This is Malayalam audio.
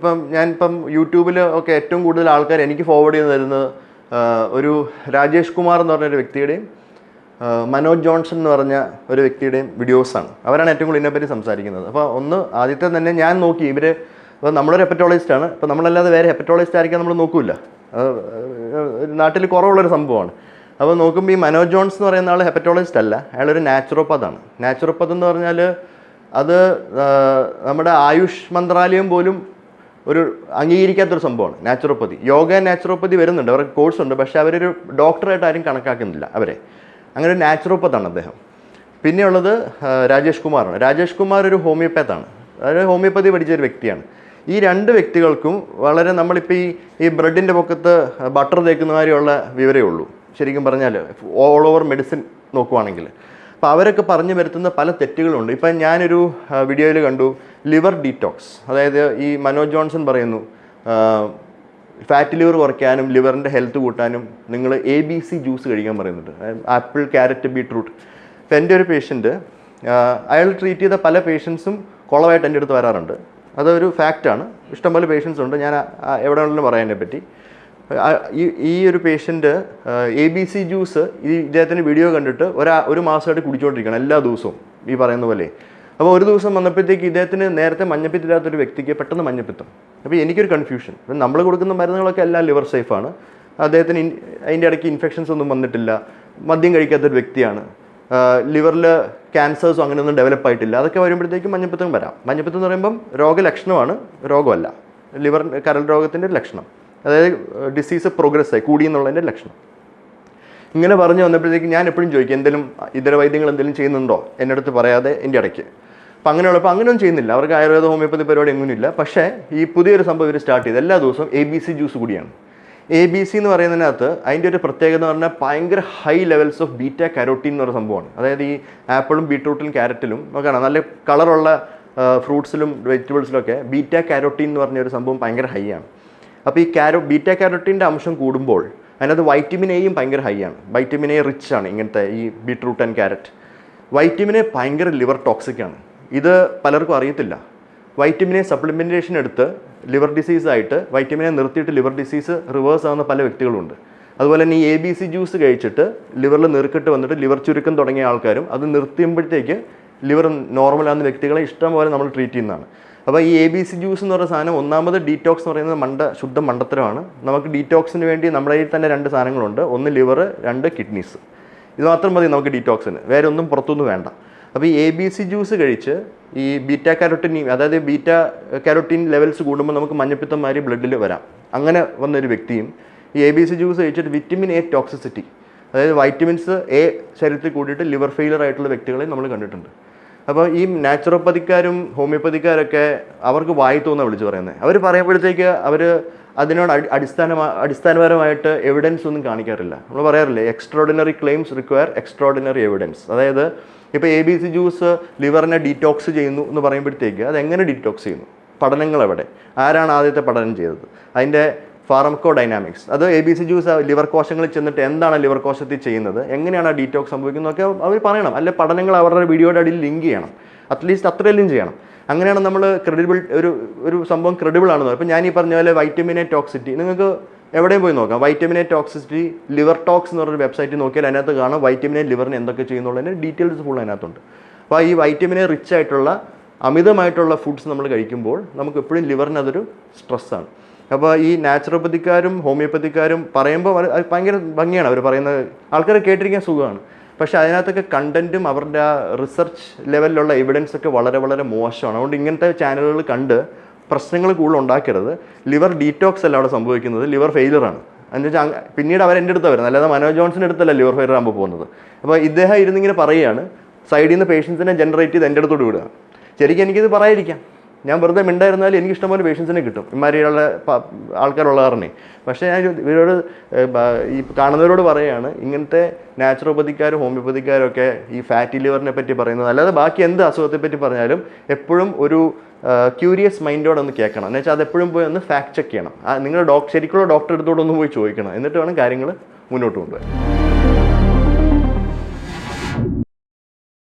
ഇപ്പം ഞാനിപ്പം യൂട്യൂബിൽ ഒക്കെ ഏറ്റവും കൂടുതൽ ആൾക്കാർ എനിക്ക് ഫോർവേഡ് ചെയ്ത് തരുന്നത് ഒരു രാജേഷ് കുമാർ എന്ന് പറഞ്ഞൊരു വ്യക്തിയുടെയും മനോജ് ജോൺസൺ എന്ന് പറഞ്ഞ ഒരു വ്യക്തിയുടെയും വീഡിയോസാണ് അവരാണ് ഏറ്റവും കൂടുതൽ ഇതിനെപ്പറ്റി സംസാരിക്കുന്നത്. അപ്പോൾ ഒന്ന് ആദ്യത്തെ തന്നെ ഞാൻ നോക്കി ഇവർ ഇപ്പോൾ നമ്മളൊരു ഹെപ്പറ്റോളജിസ്റ്റാണ് ഇപ്പോൾ നമ്മളല്ലാതെ വേറെ ഹെപ്പറ്റോളജിസ്റ്റ് ആയിരിക്കാൻ നമ്മൾ നോക്കില്ല നാട്ടിൽ കുറവുള്ളൊരു സംഭവമാണ്. അപ്പോൾ നോക്കുമ്പോൾ ഈ മനോജ് ജോൺസ് എന്ന് പറയുന്ന ആൾ ഹെപ്പറ്റോളജിസ്റ്റ് അല്ല. അയാളൊരു നാച്ചുറോപ്പതാണ് നാച്ചുറോപ്പത് എന്ന് പറഞ്ഞാൽ അത് നമ്മുടെ ആയുഷ് മന്ത്രാലയം പോലും ഒരു അംഗീകരിക്കാത്തൊരു സംഭവമാണ് നാച്ചുറോപ്പതി യോഗ നാച്ചുറോപ്പതി വരുന്നുണ്ട് അവർക്ക് കോഴ്സ് ഉണ്ട് പക്ഷേ അവരൊരു ഡോക്ടറായിട്ട് ആരും കണക്കാക്കുന്നില്ല അവരെ. അങ്ങനെ ഒരു നാച്ചുറോപ്പത്താണ് അദ്ദേഹം. പിന്നെയുള്ളത് രാജേഷ് കുമാറാണ്. രാജേഷ് കുമാർ ഒരു ഹോമിയോപ്പാത്താണ് അതായത് ഹോമിയോപ്പതി പഠിച്ച ഒരു വ്യക്തിയാണ്. ഈ രണ്ട് വ്യക്തികൾക്കും വളരെ നമ്മളിപ്പോൾ ഈ ഈ ബ്രെഡിന്റെ പൊക്കത്ത് ബട്ടർ തേക്കുന്ന മാതിരിയുള്ള വിവരമേ ഉള്ളൂ. ശരിക്കും പറഞ്ഞാൽ ഓൾ ഓവർ മെഡിസിൻ നോക്കുവാണെങ്കിൽ. അപ്പോൾ അവരൊക്കെ പറഞ്ഞു വരുത്തുന്ന പല തെറ്റുകളുണ്ട്. ഇപ്പം ഞാനൊരു വീഡിയോയിൽ കണ്ടു. ലിവർ ഡീറ്റോക്സ് അതായത് ഈ മനോജ് ജോൺസൺ പറയുന്നു ഫാറ്റ് ലിവർ കുറയ്ക്കാനും ലിവറിന്റെ ഹെൽത്ത് കൂട്ടാനും നിങ്ങൾ എ ബി സി ജ്യൂസ് കഴിക്കാൻ പറയുന്നുണ്ട്. ആപ്പിൾ ക്യാരറ്റ് ബീട്രൂട്ട് ഇപ്പം എന്റെ ഒരു പേഷ്യന്റ് അയാൾ ട്രീറ്റ് ചെയ്ത പല പേഷ്യൻസും കുളമായിട്ട് എന്റെ അടുത്ത് വരാറുണ്ട്. അതൊരു ഫാക്റ്റാണ് ഇഷ്ടംപോലെ പേഷ്യൻസ് ഉണ്ട്. ഞാൻ എവിടെ വേണമെങ്കിലും പറയാൻ പറ്റി ഈ ഒരു patient A B C juice ഈ ഇദ്ദേഹത്തിന്റെ വീഡിയോ കണ്ടിട്ട് ഒരു ഒരു മാസമായിട്ട് കുടിച്ചുകൊണ്ടിരിക്കണം എല്ലാ ദിവസവും ഈ പറയുന്ന പോലെ. അപ്പോൾ ഒരു ദിവസം വന്നപ്പോഴത്തേക്ക് ഇദ്ദേഹത്തിന് നേരത്തെ മഞ്ഞപ്പിത്തില്ലാത്തൊരു വ്യക്തിക്ക് പെട്ടെന്ന് മഞ്ഞപ്പിത്തം. അപ്പോൾ എനിക്കൊരു കൺഫ്യൂഷൻ നമ്മൾ കൊടുക്കുന്ന മരുന്നുകളൊക്കെ എല്ലാം ലിവർ സേഫാണ് അദ്ദേഹത്തിന് അതിന്റെ ഇടയ്ക്ക് ഇൻഫെക്ഷൻസ് ഒന്നും വന്നിട്ടില്ല. മദ്യം കഴിക്കാത്തൊരു വ്യക്തിയാണ്. ലിവറിൽ ക്യാൻസേഴ്സും അങ്ങനെയൊന്നും ഡെവലപ്പ് ആയിട്ടില്ല. അതൊക്കെ വരുമ്പോഴത്തേക്കും മഞ്ഞപ്പിത്തം വരാം. മഞ്ഞപ്പിത്തം എന്ന് പറയുമ്പം രോഗലക്ഷണമാണ്. രോഗമല്ല. ലിവർ കരൾ രോഗത്തിന്റെ ലക്ഷണം. അതായത് ഡിസീസ് പ്രോഗ്രസ് ആയി കൂടി എന്നുള്ളതിന്റെ ലക്ഷണം. ഇങ്ങനെ പറഞ്ഞു വന്നപ്പോഴത്തേക്ക് ഞാൻ എപ്പോഴും ചോദിക്കും എന്തെങ്കിലും ഇതര വൈദ്യങ്ങൾ എന്തെങ്കിലും ചെയ്യുന്നുണ്ടോ? എന്റെ അടുത്ത് പറയാതെ എന്റെ ഇടയ്ക്ക്. അപ്പം അങ്ങനെയുള്ളപ്പോൾ അങ്ങനെയൊന്നും ചെയ്യുന്നില്ല. അവർക്ക് ആയുർവേദ ഹോമിയോപ്പതി പരിപാടി എങ്ങനെയില്ല പക്ഷേ ഈ പുതിയൊരു സംഭവം ഇവർ സ്റ്റാർട്ട് ചെയ്ത് എല്ലാ ദിവസവും എ ബി സി ജ്യൂസ് കൂടിയാണ്. എ ബി സി എന്ന് പറയുന്നതിനകത്ത് അതിന്റെ ഒരു പ്രത്യേകത എന്ന് പറഞ്ഞാൽ ഭയങ്കര high levels of beta carotene എന്ന് പറയുന്ന സംഭവമാണ്. അതായത് ഈ ആപ്പിളും ബീട്രൂട്ടിലും ക്യാരറ്റിലും നോക്കണം നല്ല കളറുള്ള ഫ്രൂട്ട്സിലും വെജിറ്റബിൾസിലൊക്കെ ബീറ്റ കാരോട്ടീൻ എന്ന് പറഞ്ഞ ഒരു സംഭവം ഭയങ്കര ഹൈ ആണ്. അപ്പോൾ ഈ കാരോ ബീറ്റ കാരോട്ടീന്റെ അംശം കൂടുമ്പോൾ അതിനകത്ത് വൈറ്റമിൻ എയും ഭയങ്കര ഹൈ ആണ്. വൈറ്റമിൻ എ റിച്ച് ആണ് ഇങ്ങനത്തെ ഈ beetroot and carrot vitamin A ഭയങ്കര ലിവർ ടോക്സിക് ആണ്. ഇത് പലർക്കും അറിയത്തില്ല. വൈറ്റമിൻ എ സപ്ലിമെന്റേഷൻ എടുത്ത് ലിവർ ഡിസീസ് ആയിട്ട് വൈറ്റമിൻ എ നിർത്തിയിട്ട് ലിവർ ഡിസീസ് റിവേഴ്സ് ആവുന്ന പല വ്യക്തികളുണ്ട്. അതുപോലെ തന്നെ ഈ എ ബി സി ജ്യൂസ് കഴിച്ചിട്ട് ലിവറിൽ നീർക്കെട്ട് വന്നിട്ട് ലിവർ ചുരുക്കം തുടങ്ങിയ ആൾക്കാരും അത് നിർത്തിയുമ്പോഴത്തേക്ക് ലിവർ നോർമലാകുന്ന വ്യക്തികളെ ഇഷ്ടം പോലെ നമ്മൾ ട്രീറ്റ് ചെയ്യുന്നതാണ്. അപ്പോൾ ഈ എ ബി സി ജ്യൂസ് എന്ന് പറയുന്ന സാധനം ഒന്നാമത് ഡീറ്റോക്സ് എന്ന് പറയുന്നത് മണ്ട ശുദ്ധ മണ്ടത്തരമാണ്. നമുക്ക് ഡീറ്റോക്സിന് വേണ്ടി നമ്മുടെ കയ്യിൽ തന്നെ രണ്ട് സാധനങ്ങളുണ്ട്. ഒന്ന് ലിവർ രണ്ട് കിഡ്നീസ് ഇത് മാത്രം മതി നമുക്ക് ഡീറ്റോക്സിന് വേറെ ഒന്നും പുറത്തൊന്നും വേണ്ട. അപ്പോൾ ഈ എ ബി സി ജ്യൂസ് കഴിച്ച് ഈ ബീറ്റ കാരോട്ടിൻ അതായത് ബീറ്റ കാരോട്ടീൻ ലെവൽസ് കൂടുമ്പോൾ നമുക്ക് മഞ്ഞപ്പിത്തം ബ്ലഡിൽ വരാം. അങ്ങനെ വന്നൊരു വ്യക്തിയും ഈ എ ബി സി ജ്യൂസ് കഴിച്ചിട്ട് വിറ്റമിൻ എ ടോക്സിസിറ്റി അതായത് വൈറ്റമിൻസ് എ ശരീരത്തിൽ കൂടിയിട്ട് ലിവർ ഫെയിലർ ആയിട്ടുള്ള വ്യക്തികളെ നമ്മൾ കണ്ടിട്ടുണ്ട്. അപ്പോൾ ഈ നാച്ചുറോപ്പതിക്കാരും ഹോമിയോപ്പതിക്കാരൊക്കെ അവർക്ക് വായി തോന്നുന്ന വിളിച്ച് പറയുന്നത് അവർ പറയുമ്പോഴത്തേക്ക് അവർ അതിനോട് അടി അടിസ്ഥാന അടിസ്ഥാനപരമായിട്ട് എവിഡൻസ് ഒന്നും കാണിക്കാറില്ല. നമ്മൾ പറയാറില്ലേ extraordinary claims require extraordinary evidence അതായത് ഇപ്പോൾ എ ബി സി ജ്യൂസ് ലിവറിനെ ഡീറ്റോക്സ് ചെയ്യുന്നു എന്ന് പറയുമ്പോഴത്തേക്ക് അത് എങ്ങനെ ഡീറ്റോക്സ് ചെയ്യുന്നു? പഠനങ്ങൾ എവിടെ ആരാണ് ആദ്യത്തെ പഠനം ചെയ്തത്? അതിന്റെ ഫാർമക്കോ ഡൈനാമിക്സ് അത് A B C juice liver കോശങ്ങളിൽ ചെന്നിട്ട് എന്താണ് ലിവർ കോശത്തിൽ ചെയ്യുന്നത് എങ്ങനെയാണ് ആ ഡീറ്റോക്സ് സംഭവിക്കുന്നതൊക്കെ അവർ പറയണം. അല്ലെ പഠനങ്ങൾ അവരുടെ വീഡിയോയുടെ അടിയിൽ ലിങ്ക് ചെയ്യണം. അറ്റ്ലീസ്റ്റ് അത്രയെല്ലാം ചെയ്യണം. അങ്ങനെയാണ് നമ്മൾ ക്രെഡിബിൾ ഒരു ഒരു സംഭവം ക്രെഡിബിൾ ആണെന്ന് ഇപ്പം ഞാൻ ഈ പറഞ്ഞ പോലെ വൈറ്റമിൻ എ ടോക്സിറ്റി നിങ്ങൾക്ക് എവിടെയും പോയി നോക്കാം. Vitamin A toxicity liver tox എന്ന് പറഞ്ഞൊരു വെബ്സൈറ്റ് നോക്കിയാൽ അതിനകത്ത് കാണാം വൈറ്റമിൻ എ ലിവറിന് എന്തൊക്കെ ചെയ്യുന്നുള്ളതിന്റെ ഡീറ്റെയിൽസ് ഫുൾ അതിനകത്തുണ്ട്. അപ്പോൾ ഈ വൈറ്റമിൻ എ റിച്ച് ആയിട്ടുള്ള അമിതമായിട്ടുള്ള ഫുഡ്സ് നമ്മൾ കഴിക്കുമ്പോൾ നമുക്ക് എപ്പോഴും ലിവറിന് അതൊരു സ്ട്രെസ്സാണ് അപ്പോൾ ഈ നാച്ചുറോപ്പതിക്കാരും ഹോമിയോപ്പതിക്കാരും പറയുമ്പോൾ ഭയങ്കര ഭംഗിയാണ്. അവർ പറയുന്നത് ആൾക്കാർ കേട്ടിരിക്കാൻ സുഖമാണ്. പക്ഷെ അതിനകത്തൊക്കെ കണ്ടന്റും അവരുടെ ആ റിസർച്ച് ലെവലിലുള്ള എവിഡൻസ് ഒക്കെ വളരെ വളരെ മോശമാണ്. അതുകൊണ്ട് ഇങ്ങനത്തെ ചാനലുകൾ കണ്ട് പ്രശ്നങ്ങൾ കൂടുതൽ ഉണ്ടാക്കരുത്. ലിവർ ഡീറ്റോക്സ് അല്ല അവിടെ സംഭവിക്കുന്നത്. ലിവർ ഫെയിലറാണ് എന്ന് വെച്ചാൽ അങ്ങ് പിന്നീട് അവർ എന്റെ അടുത്ത് വരുന്നത്. അല്ലാതെ മനോജ് ജോൺസിന്റെ അടുത്തല്ല ലിവർ ഫെയിലർ ആകുമ്പോൾ പോകുന്നത്. അപ്പോൾ ഇദ്ദേഹം ഇരുന്നിങ്ങനെ പറയുകയാണ് സൈഡിൽ നിന്ന് പേഷ്യൻസിനെ ജനറേറ്റ് ചെയ്ത് എന്റെ അടുത്തോട് വിടുക. ശരിക്കും എനിക്കിത് പറയാതിരിക്കാം. ഞാൻ വെറുതെ മിണ്ടായിരുന്നാലും എനിക്ക് ഇഷ്ടംപോലെ പേഷ്യൻസിനെ കിട്ടും. ഇമാരിയുള്ള ആൾക്കാരുള്ള കാരണേ പക്ഷേ ഞാൻ ഇവരോട് ഈ കാണുന്നവരോട് പറയുകയാണ് ഇങ്ങനത്തെ നാച്ചുറോപ്പതിക്കാരും ഹോമിയോപ്പതിക്കാരും ഒക്കെ ഈ ഫാറ്റി ലിവറിനെ പറ്റി പറയുന്നത്. അല്ലാതെ ബാക്കി എന്ത് അസുഖത്തെ പറ്റി പറഞ്ഞാലും എപ്പോഴും ഒരു ക്യൂരിയസ് മൈൻഡോടെ ഒന്ന് കേൾക്കണം. എന്ന് വെച്ചാൽ അതെപ്പോഴും പോയി ഒന്ന് ഫാക്ട് ചെക്ക് ചെയ്യണം. നിങ്ങളുടെ ഡോക്ടർ ശരിക്കുള്ള ഡോക്ടർ അടുത്തോടെ ഒന്ന് പോയി ചോദിക്കണം. എന്നിട്ട് വേണം കാര്യങ്ങൾ മുന്നോട്ട് കൊണ്ടുപോകാൻ